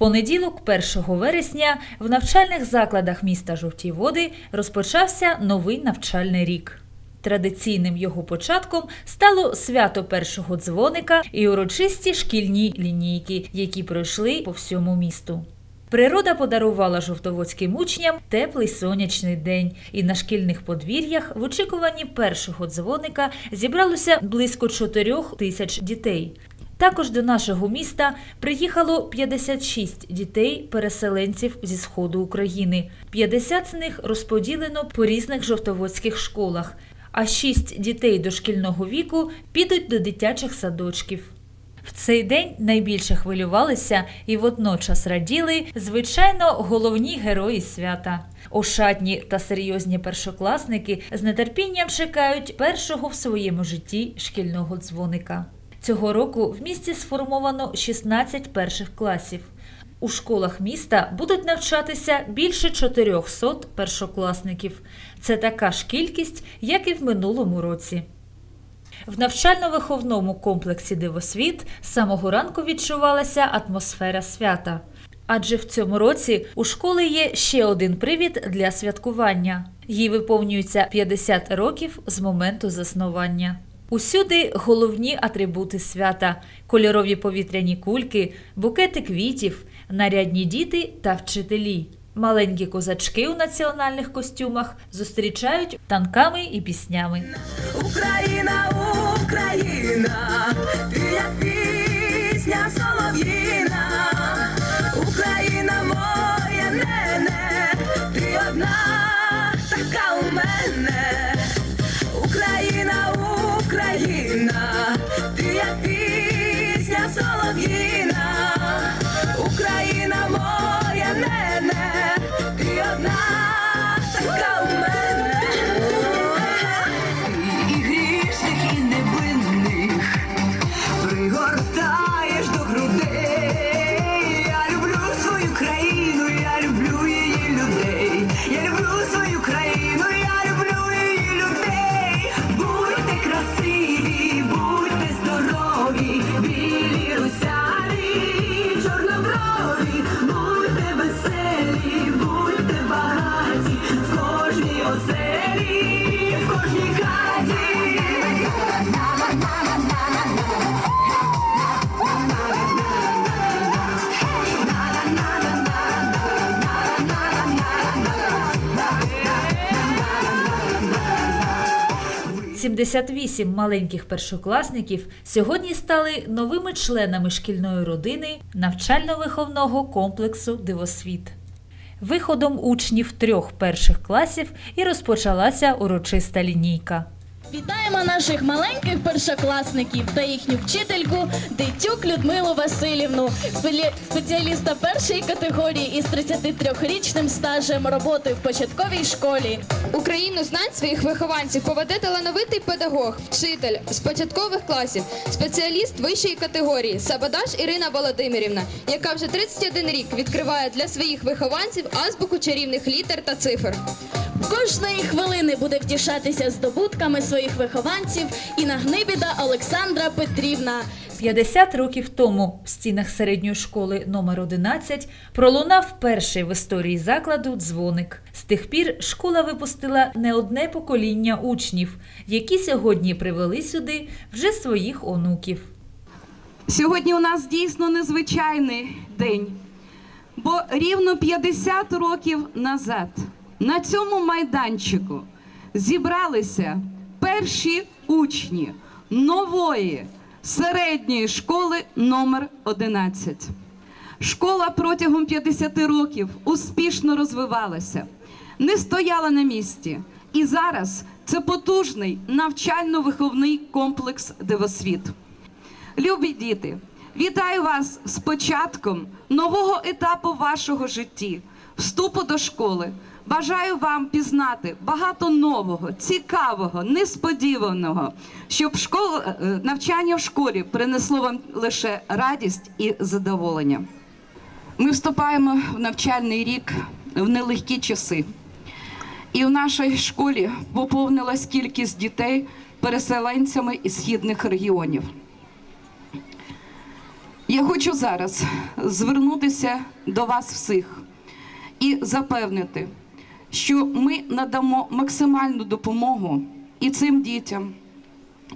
понеділок, 1 вересня, в навчальних закладах міста Жовті Води розпочався новий навчальний рік. Традиційним його початком стало свято першого дзвоника і урочисті шкільні лінійки, які пройшли по всьому місту. Природа подарувала жовтоводським учням теплий сонячний день, і на шкільних подвір'ях в очікуванні першого дзвоника зібралося близько 4 тисяч дітей. Також до нашого міста приїхало 56 дітей-переселенців зі сходу України. 50 з них розподілено по різних жовтоводських школах, а 6 дітей дошкільного віку підуть до дитячих садочків. В цей день найбільше хвилювалися і водночас раділи, звичайно, головні герої свята. Ошатні та серйозні першокласники з нетерпінням чекають першого в своєму житті шкільного дзвоника. Цього року в місті сформовано 16 перших класів. У школах міста будуть навчатися більше 400 першокласників. Це така ж кількість, як і в минулому році. В навчально-виховному комплексі Дивосвіт з самого ранку відчувалася атмосфера свята. Адже в цьому році у школи є ще один привід для святкування. Їй виповнюється 50 років з моменту заснування. Усюди головні атрибути свята: кольорові повітряні кульки, букети квітів, нарядні діти та вчителі. Маленькі козачки у національних костюмах зустрічають танками і піснями. Україна, Україна, 78 маленьких першокласників сьогодні стали новими членами шкільної родини навчально-виховного комплексу Дивосвіт. Виходом учнів трьох перших класів і розпочалася урочиста лінійка. Вітаємо наших маленьких першокласників та їхню вчительку Дитюк Людмилу Васильівну, спеціаліста першої категорії із 33-річним стажем роботи в початковій школі. Україну знань своїх вихованців поведе талановитий педагог, вчитель з початкових класів, спеціаліст вищої категорії Сабадаш Ірина Володимирівна, яка вже 31 рік відкриває для своїх вихованців азбуку чарівних літер та цифр. Кожної хвилини буде втішатися здобутками своїх вихованців і нагнибіда Олександра Петрівна. 50 років тому в стінах середньої школи номер 11 пролунав перший в історії закладу дзвоник. З тих пір школа випустила не одне покоління учнів, які сьогодні привели сюди вже своїх онуків. Сьогодні у нас дійсно незвичайний день, бо рівно 50 років назад на цьому майданчику зібралися перші учні нової середньої школи номер 11. Школа протягом 50 років успішно розвивалася, не стояла на місці. І зараз це потужний навчально-виховний комплекс Дивосвіт. Любі діти, вітаю вас з початком нового етапу вашого житті, вступу до школи. Бажаю вам пізнати багато нового, цікавого, несподіваного, щоб школа, е, навчання в школі принесло вам лише радість і задоволення. Ми вступаємо в навчальний рік в нелегкі часи. І в нашій школі поповнилась кількість дітей переселенцями із східних регіонів. Я хочу зараз звернутися до вас всіх і запевнити, що ми надамо максимальну допомогу і цим дітям,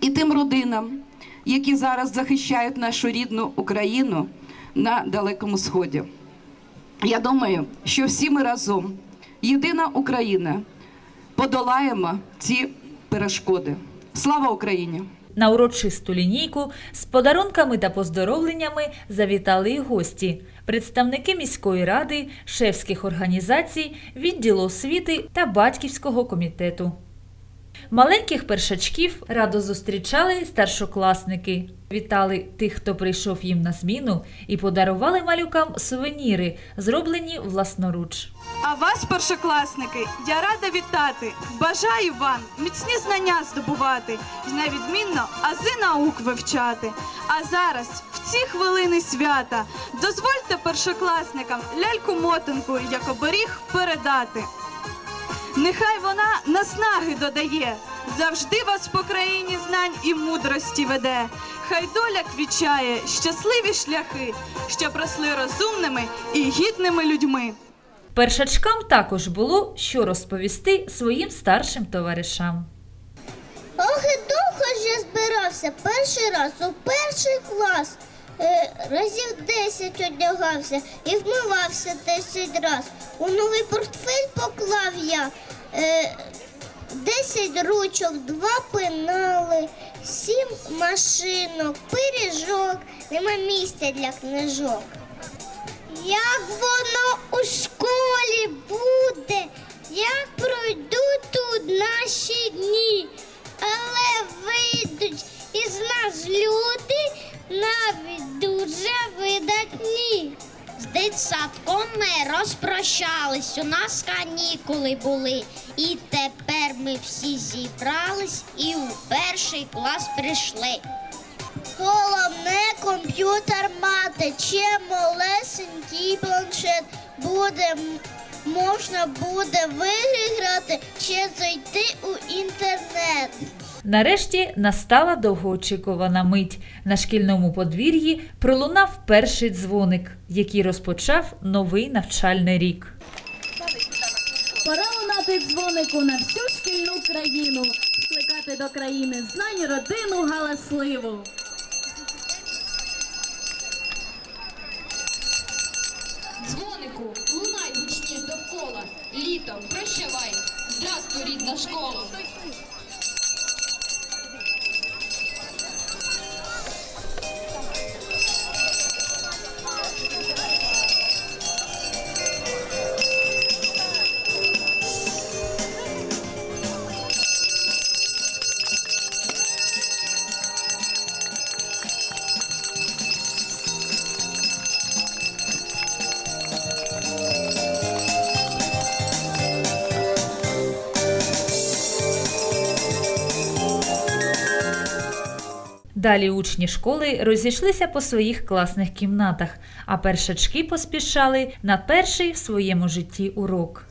і тим родинам, які зараз захищають нашу рідну Україну на Далекому Сході. Я думаю, що всі ми разом, єдина Україна, подолаємо ці перешкоди. Слава Україні! На урочисту лінійку з подарунками та поздоровленнями завітали і гості, представники міської ради, шефських організацій, відділу освіти та батьківського комітету. Маленьких першачків радо зустрічали старшокласники, вітали тих, хто прийшов їм на зміну, і подарували малюкам сувеніри, зроблені власноруч. А вас, першокласники, я рада вітати. Бажаю вам міцні знання здобувати і невідмінно ази наук вивчати. А зараз, в ці хвилини свята, дозвольте першокласникам ляльку-мотанку, як оберіг, передати. Нехай вона наснаги додає, завжди вас по країні знань і мудрості веде. Хай доля квічає щасливі шляхи, щоб росли розумними і гідними людьми. Першачкам також було що розповісти своїм старшим товаришам. Ох, і довго ж я збирався перший раз у перший клас. Е, разів 10 одягався і вмивався 10 раз. У новий портфель поклав я е, 10 ручок, два пенали, 7 машинок, пиріжок, нема місця для книжок. Як воно у школі буде, як пройдуть тут наші дні, але вийдуть із нас люди навіть дуже видатні. З дитсадком ми розпрощались, у нас канікули були. І тепер ми всі зібрались і у перший клас прийшли. Головне комп'ютер мати, чи малесенький планшет буде можна буде виграти чи зайти у інтернет. Нарешті настала довгоочікувана мить. На шкільному подвір'ї пролунав перший дзвоник, який розпочав новий навчальний рік. Пора лунати дзвонику на всю шкільну країну, скликати до країни знань родину галасливу. Дзвонику, лунай гучніш довкола. Літо, прощавай. Здрастуй, рідна школа. Далі учні школи розійшлися по своїх класних кімнатах, а першачки поспішали на перший в своєму житті урок.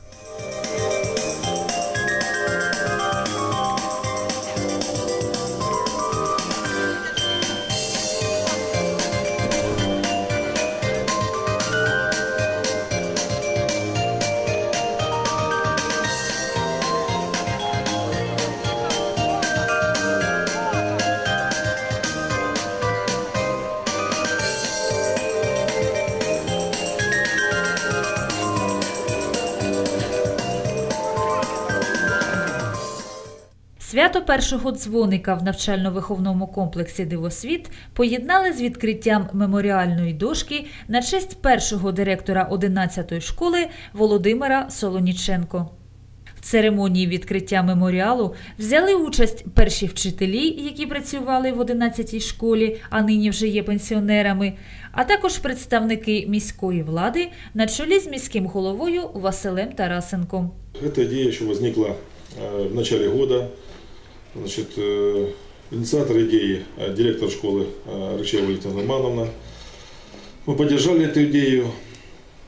Свято першого дзвоника в навчально-виховному комплексі Дивосвіт поєднали з відкриттям меморіальної дошки на честь першого директора 11-ї школи Володимира Солоніченко. В церемонії відкриття меморіалу взяли участь перші вчителі, які працювали в 11-й школі, а нині вже є пенсіонерами, а також представники міської влади на чолі з міським головою Василем Тарасенком. Эта идея еще возникла э, в начале года. Значит, э, инициатор идеи э, директор школы э, Рычева Валентина Романовна. Мы поддержали эту идею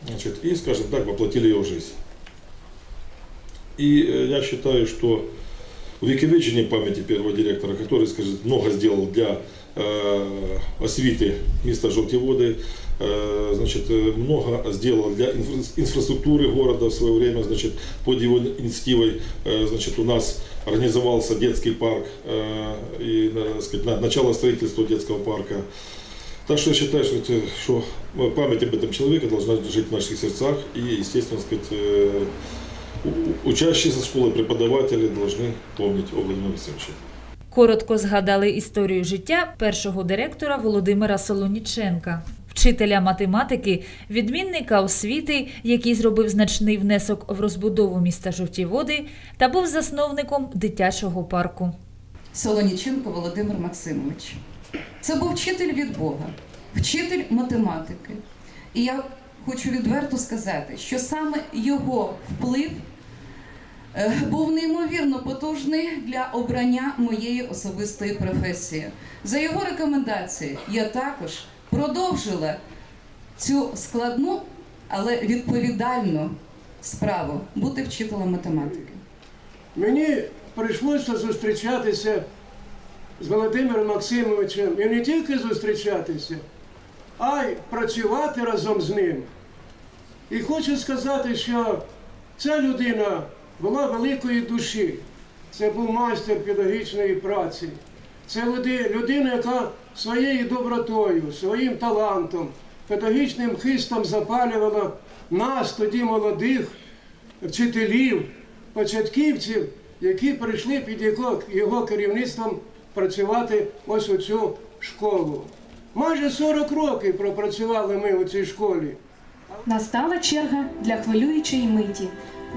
значит, и, скажем так, воплотили ее в жизнь. И э, я считаю, что увековечение памяти первого директора, который, скажем, много сделал для е, освіти міста Жовті Води. Э, Значит, э, много сделал для инфра- инфраструктуры города в свое время. Значит, под его инициативой э, значит, у нас организовался детский парк э, и э, сказать, на- начало строительства детского парка. Так что я считаю, что, это- что память об этом человеке должна жить в наших сердцах. И, естественно, сказать, э, у- учащиеся школы, преподаватели должны помнить о Владимире Васильевиче. Коротко згадали історію життя першого директора Володимира Солоніченка, вчителя математики, відмінника освіти, який зробив значний внесок в розбудову міста Жовті Води та був засновником дитячого парку. Солоніченко Володимир Максимович. Це був вчитель від Бога, вчитель математики. І я хочу відверто сказати, що саме його вплив е, був неймовірно потужний для обрання моєї особистої професії. За його рекомендацією я також продовжила цю складну, але відповідальну справу бути вчителем математики. Мені прийшлося зустрічатися з Володимиром Максимовичем і не тільки зустрічатися, а й працювати разом з ним. І хочу сказати, що ця людина була великої душі. Це був майстер педагогічної праці. Це людина, яка своєю добротою, своїм талантом, педагогічним хистом запалювала нас, тоді молодих вчителів, початківців, які прийшли під його, його керівництвом працювати ось у цю школу. Майже 40 років пропрацювали ми у цій школі. Настала черга для хвилюючої миті.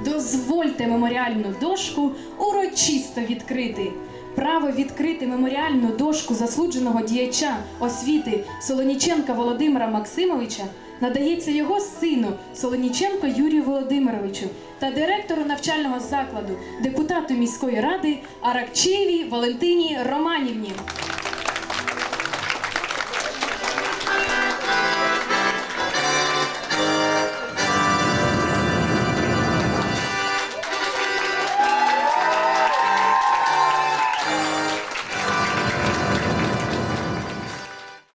Дозвольте меморіальну дошку урочисто відкрити. Право відкрити меморіальну дошку заслудженого діяча освіти Солоніченка Володимира Максимовича надається його сину Солоніченко Юрію Володимировичу та директору навчального закладу, депутату міської ради Аракчеєвій Валентині Романівні.